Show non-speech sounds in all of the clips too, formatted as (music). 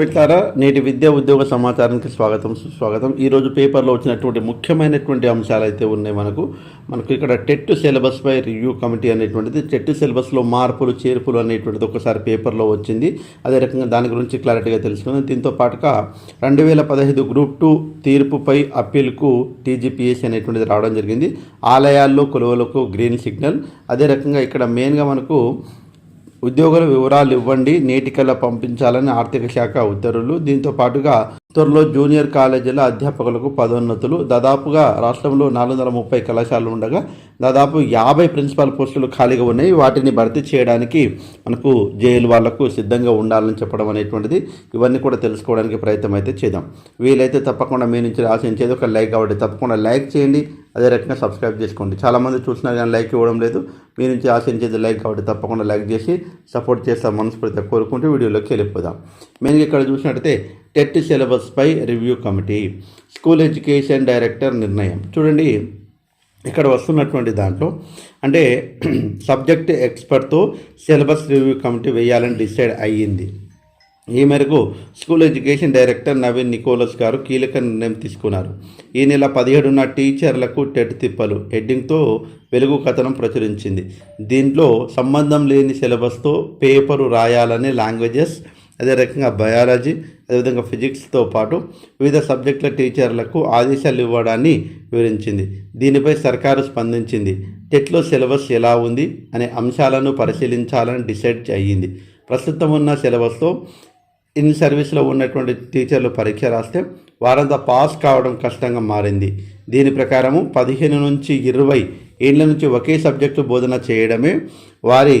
మిత్రులారా నేటి విద్యా ఉద్యోగ సమాచారానికి స్వాగతం సుస్వాగతం. ఈరోజు పేపర్లో వచ్చినటువంటి ముఖ్యమైనటువంటి అంశాలు అయితే ఉన్నాయి మనకు. మనకు ఇక్కడ టెట్ సిలబస్పై రివ్యూ కమిటీ అనేటువంటిది టెట్ సిలబస్లో మార్పులు చేర్పులు అనేటువంటిది ఒకసారి పేపర్లో వచ్చింది. అదే రకంగా దాని గురించి క్లారిటీగా తెలుసుకుందాం. దీంతో పాటుగా రెండు వేల పదహైదు గ్రూప్ టూ తీర్పుపై అప్పీల్కు టీజీపీఎస్ అనేటువంటిది రావడం జరిగింది. ఆలయాల్లో కొలువలకు గ్రీన్ సిగ్నల్. అదే రకంగా ఇక్కడ మెయిన్గా మనకు ఉద్యోగుల వివరాలు ఇవ్వండి నేటికల్లా పంపించాలని ఆర్థిక శాఖ ఉత్తర్వులు. దీంతో పాటుగా త్వరలో జూనియర్ కాలేజీల అధ్యాపకులకు పదోన్నతులు. దాదాపుగా రాష్ట్రంలో నాలుగు వందల ముప్పై కళాశాలలు ఉండగా దాదాపు యాభై ప్రిన్సిపాల్ పోస్టులు ఖాళీగా ఉన్నాయి. వాటిని భర్తీ చేయడానికి మనకు జైలు వాళ్ళకు సిద్ధంగా ఉండాలని చెప్పడం అనేటువంటిది ఇవన్నీ కూడా తెలుసుకోవడానికి ప్రయత్నం అయితే చేద్దాం. వీలైతే తప్పకుండా మీ నుంచి ఆశించేది ఒక లైక్ కాబట్టి తప్పకుండా లైక్ చేయండి. అదే రకంగా సబ్స్క్రైబ్ చేసుకోండి. చాలామంది చూసినా కానీ లైక్ ఇవ్వడం లేదు. మీ నుంచి ఆశించేది లైక్ కాబట్టి తప్పకుండా లైక్ చేసి సపోర్ట్ చేస్తాం మనస్ఫూర్తిగా కోరుకుంటూ వీడియోలోకి వెళ్ళిపోదాం. మెయిన్గా ఇక్కడ చూసినట్టయితే TET సిలబస్పై review committee school education director నిర్ణయం. చూడండి ఇక్కడ వస్తున్నటువంటి దాంట్లో అంటే (clears throat) సబ్జెక్ట్ ఎక్స్పర్ట్తో సిలబస్ రివ్యూ కమిటీ వేయాలని డిసైడ్ అయ్యింది. ఈ మేరకు school education director Naveen Nicholas గారు కీలక నిర్ణయం తీసుకున్నారు. ఈ నెల పదిహేడున టీచర్లకు టెట్ తిప్పలు హెడ్డింగ్తో వెలుగు కథనం ప్రచురించింది. దీంట్లో సంబంధం లేని సిలబస్తో పేపరు రాయాలనే లాంగ్వేజెస్ అదే రకంగా బయాలజీ అదేవిధంగా ఫిజిక్స్తో పాటు వివిధ సబ్జెక్టుల టీచర్లకు ఆదేశాలు ఇవ్వడాన్ని వివరించింది. దీనిపై సర్కారు స్పందించింది. టెట్లో సిలబస్ ఎలా ఉంది అనే అంశాలను పరిశీలించాలని డిసైడ్ అయ్యింది. ప్రస్తుతం ఉన్న సిలబస్తో ఇన్ సర్వీస్లో ఉన్నటువంటి టీచర్లు పరీక్ష రాస్తే వారంతా పాస్ కావడం కష్టంగా మారింది. దీని ప్రకారము పదిహేను నుంచి ఇరవై ఏళ్ళ నుంచి ఒకే సబ్జెక్టు బోధన చేయడమే వారి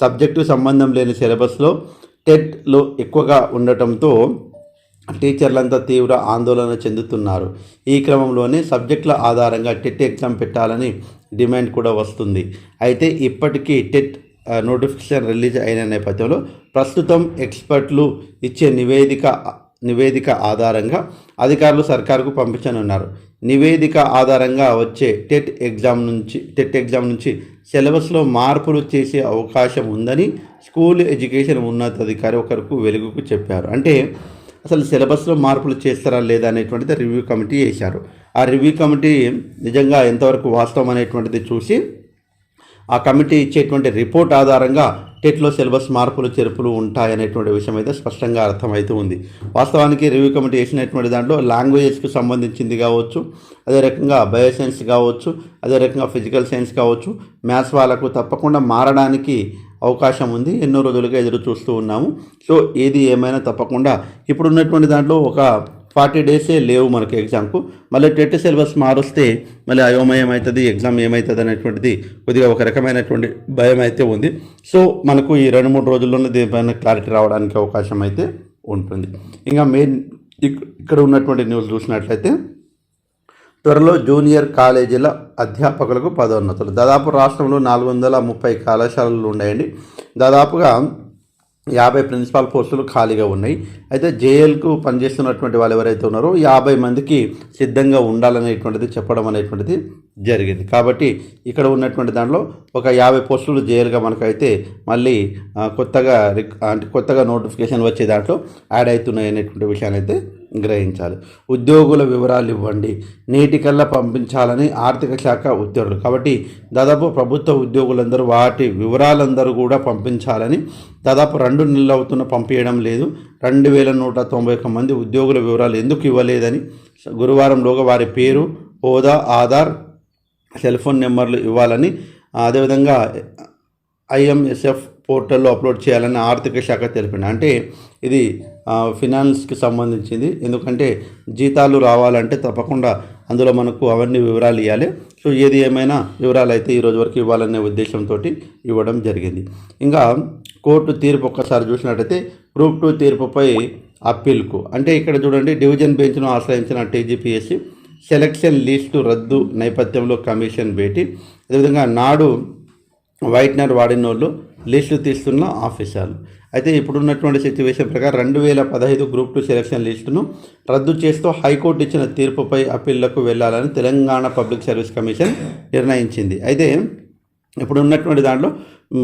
సబ్జెక్టు సంబంధం లేని సిలబస్లో టెట్లో ఎక్కువగా ఉండటంతో టీచర్లంతా తీవ్ర ఆందోళన చెందుతున్నారు. ఈ క్రమంలోనే సబ్జెక్టుల ఆధారంగా టెట్ ఎగ్జామ్ పెట్టాలని డిమాండ్ కూడా వస్తుంది. అయితే ఇప్పటికీ టెట్ నోటిఫికేషన్ రిలీజ్ అయిన నేపథ్యంలో ప్రస్తుతం ఎక్స్పర్ట్లు ఇచ్చే నివేదిక నివేదిక ఆధారంగా అధికారులు సర్కారుకు పంపించనున్నారు. నివేదిక ఆధారంగా వచ్చే టెట్ ఎగ్జామ్ నుంచి టెట్ ఎగ్జామ్ నుంచి సిలబస్లో మార్పులు చేసే అవకాశం ఉందని స్కూల్ ఎడ్యుకేషన్ ఉన్నతాధికారి ఒకరికి వెలుగుకు చెప్పారు. అంటే అసలు సిలబస్లో మార్పులు చేస్తారా లేదా అనేటువంటిది రివ్యూ కమిటీ వేశారు. ఆ రివ్యూ కమిటీ నిజంగా ఎంతవరకు వాస్తవం అనేటువంటిది చూసి ఆ కమిటీ ఇచ్చేటువంటి రిపోర్ట్ ఆధారంగా టెట్లో సిలబస్ మార్పులు చెరుపులు ఉంటాయనేటువంటి విషయం అయితే స్పష్టంగా అర్థమవుతూ ఉంది. వాస్తవానికి రివ్యూ కమిటీ వేసినటువంటి దాంట్లో లాంగ్వేజెస్కి సంబంధించింది కావచ్చు అదే రకంగా బయో సైన్స్ కావచ్చు అదే రకంగా ఫిజికల్ సైన్స్ కావచ్చు మ్యాథ్స్ వాళ్ళకు తప్పకుండా మారడానికి అవకాశం ఉంది. ఎన్నో రోజులుగా ఎదురు చూస్తూ ఉన్నాము. సో ఏది ఏమైనా తప్పకుండా ఇప్పుడు ఉన్నటువంటి దాంట్లో ఒక ఫార్టీ డేసే లేవు మనకి ఎగ్జామ్కు. మళ్ళీ టెట్ సిలబస్ మారుస్తే మళ్ళీ అయోమయం అవుతుంది ఎగ్జామ్ ఏమవుతుంది అనేటువంటిది కొద్దిగా ఒక రకమైనటువంటి భయం అయితే ఉంది. సో మనకు ఈ రెండు మూడు రోజుల్లోనే దీనిపైన క్లారిటీ రావడానికి అవకాశం అయితే ఉంటుంది. ఇంకా మెయిన్ ఇక్కడ ఉన్నటువంటి న్యూస్ చూసినట్లయితే త్వరలో జూనియర్ కాలేజీల అధ్యాపకులకు పదోన్నతులు. దాదాపు రాష్ట్రంలో నాలుగు వందల ముప్పై కళాశాలలు ఉన్నాయండి. దాదాపుగా యాభై ప్రిన్సిపాల్ పోస్టులు ఖాళీగా ఉన్నాయి. అయితే జేఎల్కు పనిచేస్తున్నటువంటి వాళ్ళు ఎవరైతే ఉన్నారో యాభై మందికి సిద్ధంగా ఉండాలనేటువంటిది చెప్పడం అనేటువంటిది జరిగింది. కాబట్టి ఇక్కడ ఉన్నటువంటి దాంట్లో ఒక యాభై పోస్టులు జేఎల్గా మనకైతే మళ్ళీ కొత్తగా అంటే కొత్తగా నోటిఫికేషన్ వచ్చే దాంట్లో యాడ్ అవుతున్నాయి అనేటువంటి విషయాన్ని అయితే గ్రహించాలి. ఉద్యోగుల వివరాలు ఇవ్వండి. నేటికల్లా పంపించాలని ఆర్థిక శాఖ ఉత్తర్వులు. కాబట్టి దాదాపు ప్రభుత్వ ఉద్యోగులందరూ వాటి వివరాలందరూ కూడా పంపించాలని దాదాపు రెండు నెలలు అవుతున్న పంపించడం లేదు. రెండు వేల నూట తొంభై ఒక్క మంది ఉద్యోగుల వివరాలు ఎందుకు ఇవ్వలేదని గురువారంలోగా వారి పేరు హోదా ఆధార్ సెల్ ఫోన్ నెంబర్లు ఇవ్వాలని అదేవిధంగా ఐఎంఎస్ఎఫ్ పోర్టల్లో అప్లోడ్ చేయాలని ఆర్థిక శాఖ తెలిపింది. అంటే ఇది ఫినాన్స్కి సంబంధించింది. ఎందుకంటే జీతాలు రావాలంటే తప్పకుండా అందులో మనకు అవన్నీ వివరాలు ఇవ్వాలి సో ఏది ఏమైనా వివరాలు అయితే ఈరోజు వరకు ఇవ్వాలనే ఉద్దేశంతో ఇవ్వడం జరిగింది. ఇంకా కోర్టు తీర్పు ఒక్కసారి చూసినట్టయితే గ్రూప్ టూ తీర్పుపై అప్పీల్కు. అంటే ఇక్కడ చూడండి డివిజన్ బెంచ్ను ఆశ్రయించిన టీజీపీఎస్సీ సెలక్షన్ లిస్టు రద్దు నేపథ్యంలో కమిషన్ భేటీ. అదేవిధంగా నాడు వైట్నర్ వాడిన వాళ్ళు లిస్టు తీస్తున్న ఆఫీసర్లు. అయితే ఇప్పుడున్నటువంటి సిచ్యువేషన్ ప్రకారం రెండు వేల పదహైదు గ్రూప్ టూ సెలక్షన్ లిస్టును రద్దు చేస్తూ హైకోర్టు ఇచ్చిన తీర్పుపై అప్పీళ్ళకు వెళ్ళాలని తెలంగాణ పబ్లిక్ సర్వీస్ కమిషన్ నిర్ణయించింది. అయితే ఇప్పుడు ఉన్నటువంటి దాంట్లో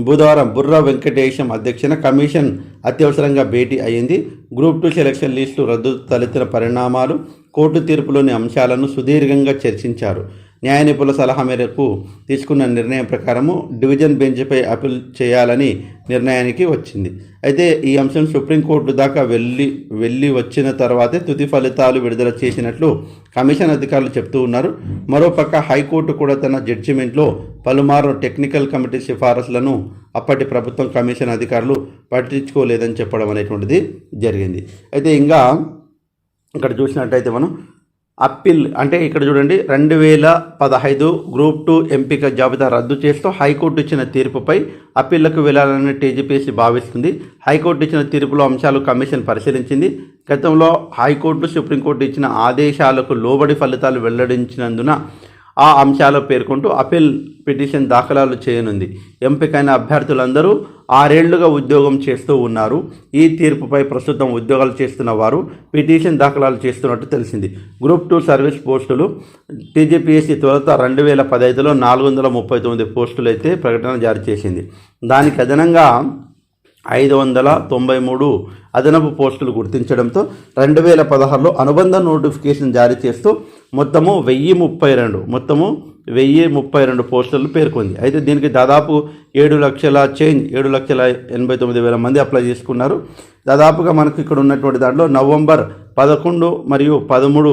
బుధవారం బుర్రా వెంకటేశం అధ్యక్షన కమిషన్ అత్యవసరంగా భేటీ అయింది. గ్రూప్ టూ సెలక్షన్ లిస్టు రద్దు తలెత్తిన పరిణామాలు కోర్టు తీర్పులోని అంశాలను సుదీర్ఘంగా చర్చించారు. న్యాయ నిపుణుల సలహా మేరకు తీసుకున్న నిర్ణయం ప్రకారము డివిజన్ బెంచ్పై అప్పీల్ చేయాలని నిర్ణయానికి వచ్చింది. అయితే ఈ అంశం సుప్రీంకోర్టు దాకా వెళ్ళి వెళ్ళి వచ్చిన తర్వాతే తుది ఫలితాలు విడుదల చేసినట్లు కమిషన్ అధికారులు చెప్తూ ఉన్నారు. మరోపక్క హైకోర్టు కూడా తన జడ్జిమెంట్లో పలుమారు టెక్నికల్ కమిటీ సిఫారసులను అప్పటి ప్రభుత్వం కమిషన్ అధికారులు పట్టించుకోలేదని చెప్పడం అనేటువంటిది జరిగింది. అయితే ఇంకా ఇక్కడ చూసినట్టయితే మనం అప్పీల్ అంటే ఇక్కడ చూడండి రెండు వేల పదహైదు గ్రూప్ టూ ఎంపిక జాబితా రద్దు చేస్తూ హైకోర్టు ఇచ్చిన తీర్పుపై అప్పీళ్ళకు వెళ్ళాలని టీజీపీసీ భావిస్తుంది. హైకోర్టు ఇచ్చిన తీర్పులో అంశాలు కమిషన్ పరిశీలించింది. గతంలో హైకోర్టు సుప్రీంకోర్టు ఇచ్చిన ఆదేశాలకు లోబడి ఫలితాలు వెల్లడించినందున ఆ అంశాలు పేర్కొంటూ అపీల్ పిటిషన్ దాఖలాలు చేయనుంది. ఎంపికైన అభ్యర్థులందరూ ఆరేళ్ళుగా ఉద్యోగం చేస్తూ ఉన్నారు. ఈ తీర్పుపై ప్రస్తుతం ఉద్యోగాలు చేస్తున్న వారు పిటిషన్ దాఖలాలు చేస్తున్నట్టు తెలిసింది. గ్రూప్ టూ సర్వీస్ పోస్టులు టీజీపీఎస్సీ తొలుత రెండు వేల పదహైదులో నాలుగు వందల ముప్పై తొమ్మిది పోస్టులు అయితే ప్రకటన జారీ చేసింది. దానికి అదనంగా ఐదు వందల తొంభై మూడు అదనపు పోస్టులు గుర్తించడంతో రెండు వేల పదహారులో అనుబంధ నోటిఫికేషన్ జారీ చేస్తూ మొత్తము వెయ్యి ముప్పై రెండు. మొత్తము వెయ్యి ముప్పై రెండు పోస్టులు పేర్కొంది. అయితే దీనికి దాదాపు ఏడు లక్షల చేంజ్ ఏడు లక్షల ఎనభై తొమ్మిది వేల మంది అప్లై చేసుకున్నారు. దాదాపుగా మనకు ఇక్కడ ఉన్నటువంటి దాంట్లో నవంబర్ పదకొండు మరియు పదమూడు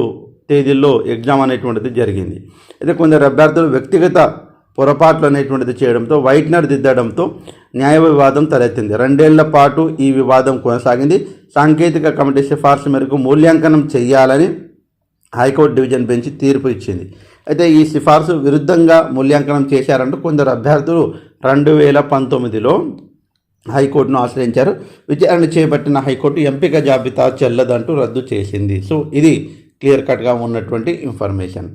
తేదీల్లో ఎగ్జామ్ అనేటువంటిది జరిగింది. అయితే కొందరు అభ్యర్థులు వ్యక్తిగత పొరపాట్లు అనేటువంటిది చేయడంతో వైట్నర్ దిద్దడంతో న్యాయ వివాదం తలెత్తింది. రెండేళ్ళ పాటు ఈ వివాదం కొనసాగింది. సాంకేతిక కమిటీ సిఫార్సు మేరకు మూల్యాంకనం చేయాలని హైకోర్టు డివిజన్ బెంచ్ తీర్పు ఇచ్చింది. అయితే ఈ సిఫార్సు విరుద్ధంగా మూల్యాంకనం చేశారంటూ కొందరు అభ్యర్థులు రెండు వేల పంతొమ్మిదిలో హైకోర్టును ఆశ్రయించారు. విచారణ చేపట్టిన హైకోర్టు ఎంపిక జాబితా చెల్లదంటూ రద్దు చేసింది. సో ఇది క్లియర్ కట్గా ఉన్నటువంటి ఇన్ఫర్మేషన్.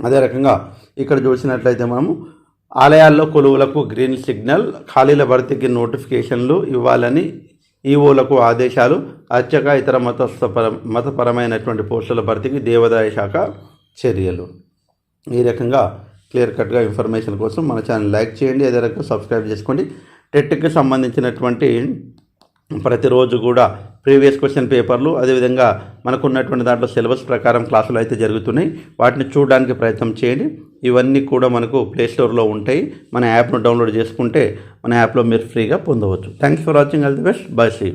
అదే రకంగా ఇక్కడ చూసినట్లయితే మనము ఆలయాల్లో కొలువులకు గ్రీన్ సిగ్నల్ ఖాళీల భర్తీకి నోటిఫికేషన్లు ఇవ్వాలని ఈఓలకు ఆదేశాలు అర్చక ఇతర మతస్థపర మతపరమైనటువంటి పోస్టుల భర్తీకి దేవాదాయ శాఖ చర్యలు. ఈ రకంగా క్లియర్ కట్గా ఇన్ఫర్మేషన్ కోసం మన ఛానల్ లైక్ చేయండి అదే రకంగా సబ్స్క్రైబ్ చేసుకోండి. టెట్కి సంబంధించినటువంటి ప్రతిరోజు కూడా ప్రీవియస్ క్వశ్చన్ పేపర్లు అదేవిధంగా మనకున్నటువంటి దాంట్లో సిలబస్ ప్రకారం క్లాసులు అయితే జరుగుతున్నాయి. వాటిని చూడడానికి ప్రయత్నం చేయండి. ఇవన్నీ కూడా మనకు ప్లేస్టోర్లో ఉంటాయి. మన యాప్ను డౌన్లోడ్ చేసుకుంటే మన యాప్లో మీరు ఫ్రీగా పొందవచ్చు. Thanks for watching all the best bye see